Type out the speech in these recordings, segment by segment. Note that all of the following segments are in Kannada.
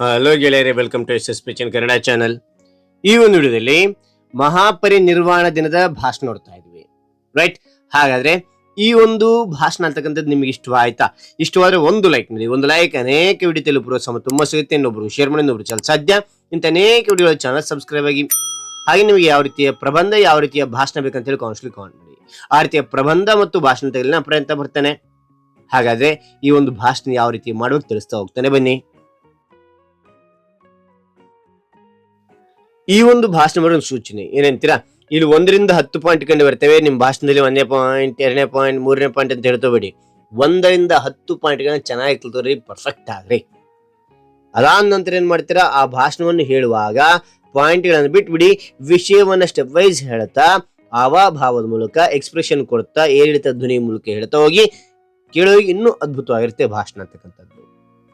ಹಲೋ ಗೆಳೆಯರೆ ವೆಲ್ಕಮ್ ಟು ಎಸ್ ಎಸ್ ಪಿಚನ್ ಕನ್ನಡ ಚಾನಲ್ ಈ ಒಂದು ವಿಡಿಯೋದಲ್ಲಿ ಮಹಾಪರಿನಿರ್ವಾಣ ದಿನದ ಭಾಷಣ ನೋಡ್ತಾ ಇದ್ವಿ. ರೈಟ್ ಹಾಗಾದ್ರೆ ಈ ಒಂದು ಭಾಷಣ ಅಂತಕ್ಕಂಥದ್ದು ನಿಮ್ಗೆ ಇಷ್ಟವಾಯ್ತಾ ಇಷ್ಟವಾದ್ರೆ ಒಂದು ಲೈಕ್ ನೋಡಿ. ಒಂದು ಲೈಕ್ ಅನೇಕ ವಿಡಿಯೋ ತಲುಪುವ ಸಮ ತುಂಬಾ ಸಿಗುತ್ತೆ. ಇನ್ನೊಬ್ರು ಶೇರ್ ಮಾಡಿ, ಇನ್ನೊಬ್ರು ಚಲ ಸಾಧ್ಯ. ಇಂಥ ಅನೇಕ ವಿಡಿಯೋ ಚಾನಲ್ ಸಬ್ಸ್ಕ್ರೈಬ್ ಆಗಿ ಹಾಗೆ ನಿಮಗೆ ಯಾವ ರೀತಿಯ ಪ್ರಬಂಧ, ಯಾವ ರೀತಿಯ ಭಾಷಣ ಬೇಕಂತ ಹೇಳಿ ಕೌನ್ಸಿಲ್ ಮಾಡಿ. ಆ ರೀತಿಯ ಪ್ರಬಂಧ ಮತ್ತು ಭಾಷಣ ತೆಗೆದ ಪ್ರಯತ್ನ ಬರ್ತಾನೆ ಹಾಗಾದ್ರೆ ಈ ಒಂದು ಭಾಷಣ ಯಾವ ರೀತಿ ಮಾಡುವ ತಿಳಿಸ್ತಾ ಹೋಗ್ತಾನೆ. ಬನ್ನಿ. ಈ ಒಂದು ಭಾಷಣ ಮಾಡೋ ಒಂದು ಸೂಚನೆ. ಏನಂತೀರಾ? ಇಲ್ಲಿ ಒಂದರಿಂದ ಹತ್ತು ಪಾಯಿಂಟ್ ಕಂಡು ಬರ್ತೇವೆ. ನಿಮ್ಮ ಭಾಷಣದಲ್ಲಿ ಒಂದನೇ ಪಾಯಿಂಟ್ ಎರಡನೇ ಪಾಯಿಂಟ್ ಮೂರನೇ ಪಾಯಿಂಟ್ ಅಂತ ಹೇಳ್ತೋಬೇಡಿ ಒಂದರಿಂದ ಹತ್ತು ಪಾಯಿಂಟ್ಗಳನ್ನ ಚೆನ್ನಾಗಿ ಕಲ್ತೋರಿ ಪರ್ಫೆಕ್ಟ್ ಆಗ್ರಿ ಅದಾದ ನಂತರ ಏನ್ ಮಾಡ್ತೀರಾ? ಆ ಭಾಷಣವನ್ನು ಹೇಳುವಾಗ ಪಾಯಿಂಟ್ಗಳನ್ನು ಬಿಟ್ಬಿಡಿ, ವಿಷಯವನ್ನ ಸ್ಟೆಪ್ ವೈಸ್ ಹೇಳ್ತಾ, ಹಾವಭಾವದ ಮೂಲಕ ಎಕ್ಸ್ಪ್ರೆಷನ್ ಕೊಡ್ತಾ, ಏರಿಳಿತ ಧ್ವನಿ ಮೂಲಕ ಹೇಳ್ತಾ ಹೋಗಿ ಕೇಳೋಗಿ ಇನ್ನೂ ಅದ್ಭುತವಾಗಿರುತ್ತೆ ಭಾಷಣ ಅಂತಕ್ಕಂಥದ್ದು.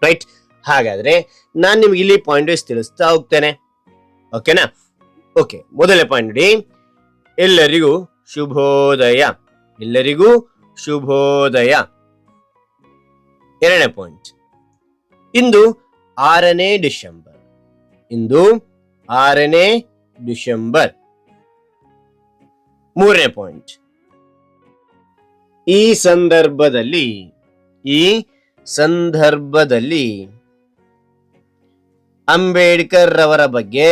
ರೈಟ್ ಹಾಗಾದ್ರೆ ನಾನು ನಿಮ್ಗೆ ಇಲ್ಲಿ ಪಾಯಿಂಟ್ ವೈಸ್ ತಿಳಿಸ್ತಾ ಹೋಗ್ತೇನೆ. ಓಕೆನಾ ಓಕೆ ಮೊದಲನೇ ಪಾಯಿಂಟ್ ನೋಡಿ. ಎಲ್ಲರಿಗೂ ಶುಭೋದಯ. ಎಲ್ಲರಿಗೂ ಶುಭೋದಯ. ಎರಡನೇ ಪಾಯಿಂಟ್ ಇಂದು ಆರನೇ ಡಿಸೆಂಬರ್. ಇಂದು ಆರನೇ ಡಿಸೆಂಬರ್. ಮೂರನೇ ಪಾಯಿಂಟ್ ಈ ಸಂದರ್ಭದಲ್ಲಿ ಈ ಸಂದರ್ಭದಲ್ಲಿ ಅಂಬೇಡ್ಕರ್ ರವರ ಬಗ್ಗೆ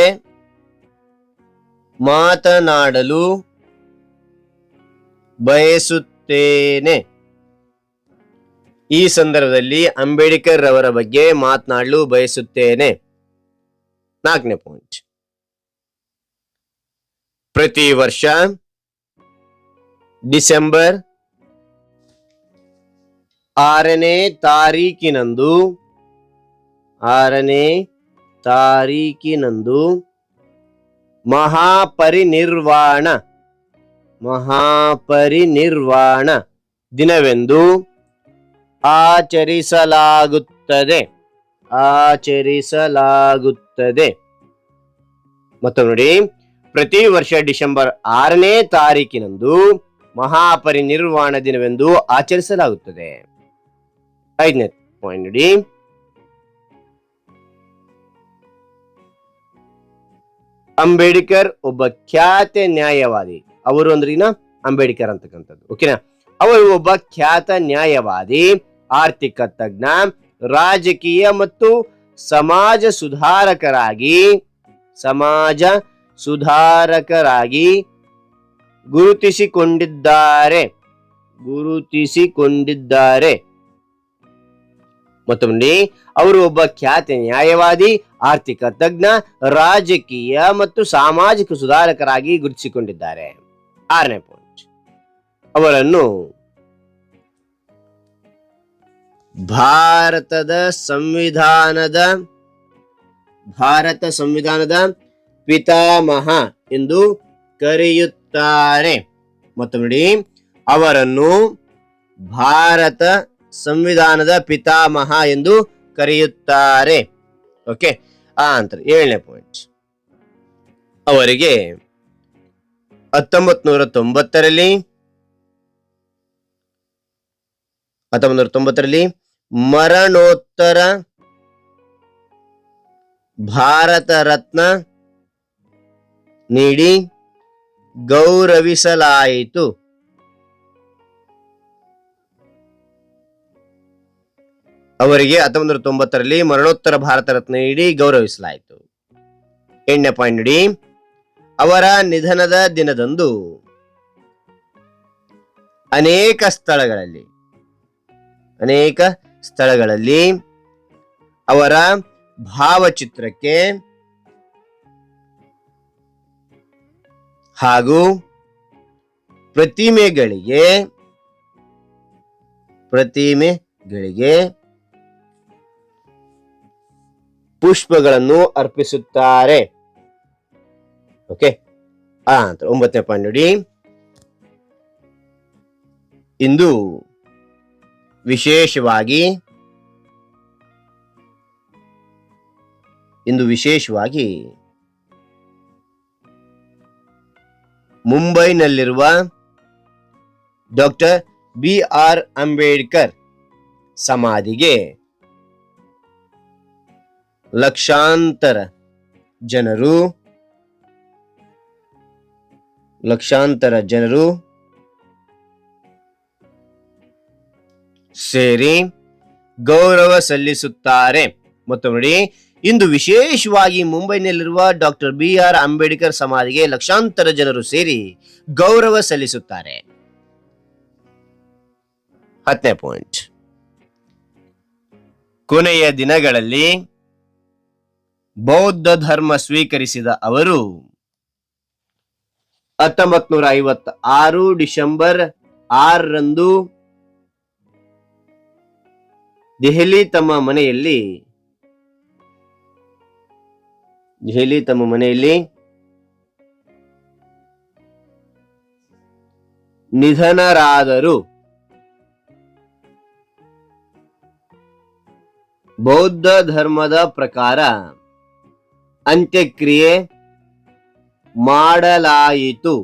ಮಾತನಾಡಲು ಬಯಸುತ್ತೇನೆ. ಈ ಸಂದರ್ಭದಲ್ಲಿ ಅಂಬೇಡ್ಕರ್ ರವರ ಬಗ್ಗೆ ಮಾತನಾಡಲು ಬಯಸುತ್ತೇನೆ. ನಾಲ್ಕನೇ ಪಾಯಿಂಟ್ ಪ್ರತಿ ವರ್ಷ ಡಿಸೆಂಬರ್ ಆರನೇ ತಾರೀಕಿನಂದು ಆರನೇ ತಾರೀಕಿನಂದು ಮಹಾಪರಿನಿರ್ವಾಣ. ಮಹಾಪರಿನಿರ್ವಾಣ. ದಿನವೆಂದು ಆಚರಿಸಲಾಗುತ್ತದೆ. ಆಚರಿಸಲಾಗುತ್ತದೆ. ಮತ್ತು ನೋಡಿ, ಪ್ರತಿ ವರ್ಷ ಡಿಸೆಂಬರ್ ಆರನೇ ತಾರೀಕಿನಂದು ಮಹಾಪರಿನಿರ್ವಾಣ ದಿನವೆಂದು ಆಚರಿಸಲಾಗುತ್ತದೆ. ಐದನೇ ಪಾಯಿಂಟ್ ನೋಡಿ ಅಂಬೇಡ್ಕರ್ ಒಬ್ಬ ಖ್ಯಾತ ನ್ಯಾಯವಾದಿ. ಅವರು ಅಂದ್ರಿನ ಅಂಬೇಡ್ಕರ್ ಅಂತಕ್ಕಂಥದ್ದು. ಓಕೆನಾ ಅವರು ಒಬ್ಬ ಖ್ಯಾತ ನ್ಯಾಯವಾದಿ, ಆರ್ಥಿಕ ತಜ್ಞ, ರಾಜಕೀಯ ಮತ್ತು ಸಮಾಜ ಸುಧಾರಕರಾಗಿ ಸಮಾಜ ಸುಧಾರಕರಾಗಿ ಗುರುತಿಸಿಕೊಂಡಿದ್ದಾರೆ. ಗುರುತಿಸಿಕೊಂಡಿದ್ದಾರೆ. ಮತ್ತೊಮ್ಮೆ, ಅವರು ಒಬ್ಬ ಖ್ಯಾತ ನ್ಯಾಯವಾದಿ ಆರ್ಥಿಕ ತಜ್ಞ, ರಾಜಕೀಯ ಮತ್ತು ಸಾಮಾಜಿಕ ಸುಧಾರಕರಾಗಿ ಗುರುತಿಸಿಕೊಂಡಿದ್ದಾರೆ. ಆರನೇ ಪಾಯಿಂಟ್ ಅವರನ್ನು ಭಾರತದ ಸಂವಿಧಾನದ, ಭಾರತ ಸಂವಿಧಾನದ ಪಿತಾಮಹ ಎಂದು ಕರೆಯುತ್ತಾರೆ. ಮತ್ತೊಮ್ಮೆ ನೋಡಿ. ಅವರನ್ನು ಭಾರತ ಸಂವಿಧಾನದ ಪಿತಾಮಹ ಎಂದು ಕರೆಯುತ್ತಾರೆ. ಓಕೆ. ಆ ಏಳನೇ ಪಾಯಿಂಟ್ ಅವರಿಗೆ ಹತ್ತೊಂಬತ್ ನೂರ ತೊಂಬತ್ತರಲ್ಲಿ ಹತ್ತೊಂಬತ್ ನೂರ ತೊಂಬತ್ತರಲ್ಲಿ ಮರಣೋತ್ತರ ಭಾರತ ರತ್ನ ನೀಡಿ ಗೌರವಿಸಲಾಯಿತು. ಅವರಿಗೆ ಹತ್ತೊಂಬತ್ತು ನೂರ ತೊಂಬತ್ತರಲ್ಲಿ ಮರಣೋತ್ತರ ಭಾರತ ರತ್ನ ನೀಡಿ ಗೌರವಿಸಲಾಯಿತು. ಎಂಟನೇ ಪಾಯಿಂಟ್ ನೋಡಿ ಅವರ ನಿಧನದ ದಿನದಂದು ಅನೇಕ ಸ್ಥಳಗಳಲ್ಲಿ ಅನೇಕ ಸ್ಥಳಗಳಲ್ಲಿ ಅವರ ಭಾವಚಿತ್ರಕ್ಕೆ ಹಾಗೂ ಪ್ರತಿಮೆಗಳಿಗೆ ಪ್ರತಿಮೆಗಳಿಗೆ ಪುಷ್ಪಗಳನ್ನು ಅರ್ಪಿಸುತ್ತಾರೆ. ಓಕೆ ಆ ಒಂಬತ್ತನೇ ಪಾಯಿಂಟ್ ನೋಡಿ. ಇಂದು ವಿಶೇಷವಾಗಿ ಇಂದು ವಿಶೇಷವಾಗಿ ಮುಂಬೈನಲ್ಲಿರುವ ಡಾಕ್ಟರ್ ಬಿ ಆರ್ ಅಂಬೇಡ್ಕರ್ ಸಮಾಧಿಗೆ ಲಕ್ಷಾಂತರ ಜನರು ಲಕ್ಷಾಂತರ ಜನರು ಸೇರಿ ಗೌರವ ಸಲ್ಲಿಸುತ್ತಾರೆ. ಮತ್ತು ನೋಡಿ, ಇಂದು ವಿಶೇಷವಾಗಿ ಮುಂಬೈನಲ್ಲಿರುವ ಡಾಕ್ಟರ್ ಬಿ ಆರ್ ಅಂಬೇಡ್ಕರ್ ಸಮಾಧಿಗೆ ಲಕ್ಷಾಂತರ ಜನರು ಸೇರಿ ಗೌರವ ಸಲ್ಲಿಸುತ್ತಾರೆ. ಹತ್ತನೇ ಪಾಯಿಂಟ್. ಕೊನೆಯ ದಿನಗಳಲ್ಲಿ ಬೌದ್ಧ ಧರ್ಮ ಸ್ವೀಕರಿಸಿದ ಅವರು ಹತ್ತೊಂಬತ್ ನೂರ ಐವತ್ತ ಆರು ಡಿಸೆಂಬರ್ ಆರರಂದು ದೆಹಲಿ ತಮ್ಮ ಮನೆಯಲ್ಲಿ, ದೆಹಲಿ ತಮ್ಮ ಮನೆಯಲ್ಲಿ ನಿಧನರಾದರು. ಬೌದ್ಧ ಧರ್ಮದ ಪ್ರಕಾರ ಅಂತ್ಯಕ್ರಿಯೆ ಮಾಡಲಾಯಿತು.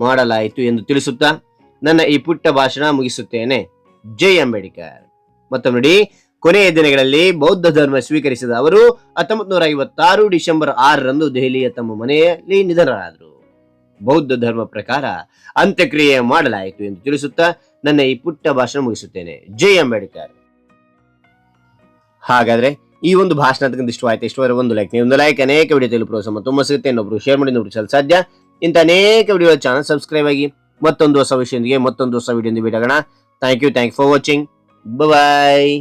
ಮಾಡಲಾಯಿತು ಎಂದು ತಿಳಿಸುತ್ತಾ ನನ್ನ ಈ ಪುಟ್ಟ ಭಾಷಣ ಮುಗಿಸುತ್ತೇನೆ. ಜೈ ಅಂಬೇಡ್ಕರ್. ಮತ್ತೊಮ್ಮೆ ನೋಡಿ, ಕೊನೆಯ ದಿನಗಳಲ್ಲಿ ಬೌದ್ಧ ಧರ್ಮ ಸ್ವೀಕರಿಸಿದ ಅವರು ಹತ್ತೊಂಬತ್ ನೂರ ಐವತ್ತಾರು ಡಿಸೆಂಬರ್ ಆರರಂದು ದೆಹಲಿಯ ತಮ್ಮ ಮನೆಯಲ್ಲಿ ನಿಧನರಾದರು. ಬೌದ್ಧ ಧರ್ಮ ಪ್ರಕಾರ ಅಂತ್ಯಕ್ರಿಯೆ ಮಾಡಲಾಯಿತು ಎಂದು ತಿಳಿಸುತ್ತಾ ನನ್ನ ಈ ಪುಟ್ಟ ಭಾಷಣ ಮುಗಿಸುತ್ತೇನೆ. ಜೈ ಅಂಬೇಡ್ಕರ್. ಹಾಗಾದ್ರೆ ಈ ಒಂದು ಭಾಷಣ ಇಷ್ಟು ಆಯ್ತು. ಇಷ್ಟವಾದ್ರೆ ಒಂದು ಲೈಕ್ ನೀವು ಒಂದು ಲೈಕ್ ಅನೇಕ ವಿಡಿಯೋ ತಿಳಿದು ಪ್ರೋತ್ಸಾಹ ತುಂಬ ಸಿಗುತ್ತೆ. ಇನ್ನೊಬ್ರು ಶೇರ್ ಮಾಡಿ, ಇನ್ನೊಬ್ರು ಸಲ ಸಾಧ್ಯ. ಇಂಥ ಅನೇಕ ವಿಡಿಯೋ ಚಾನಲ್ ಸಬ್ಸ್ಕ್ರೈಬ್ ಆಗಿ ಮತ್ತೊಂದು ಹೊಸ ವಿಷಯದೊಂದಿಗೆ ಮತ್ತೊಂದು ಹೊಸ ವಿಡಿಯೋ ಬಿಡೋಣ thank you thank for watching bye